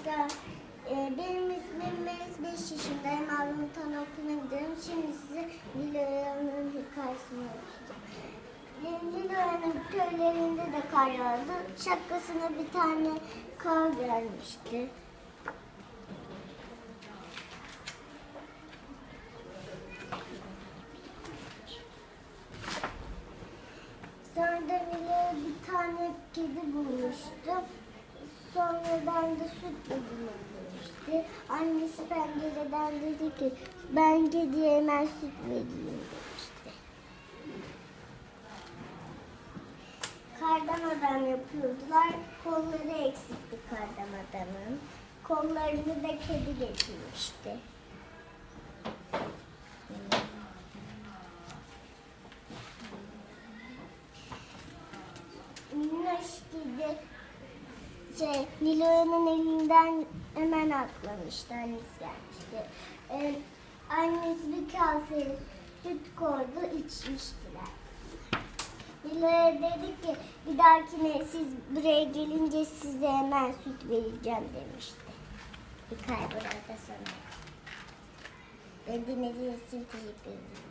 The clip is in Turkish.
arkadaşlar. Ee, benim ismim Melis 5 yaşındayım. Ablamın tan okuluna gidiyorum. Şimdi size Nilo'nun hikayesini okuyacağım. Nilo'nun köylerinde de kar yağdı. Şapkasına bir tane kar gelmişti. Sonra da Nilo'ya bir tane kedi bulmuştu. Sonradan da süt bölümü demişti. Annesi pencereden dedi ki ben kediye hemen süt vereyim demişti. Kardan adam yapıyordular. Kolları eksikti kardan adamın. Kollarını da kedi getirmişti. Minnoş kedi şey, Nilo'nun elinden hemen atlamıştı. Annesi gelmişti. Ee, annesi bir kaseye süt koydu, içmiştiler. Nilo'ya dedi ki bir dahakine siz buraya gelince size hemen süt vereceğim demişti. Hikaye burada sona. Beni dinlediğiniz için teşekkür ederim.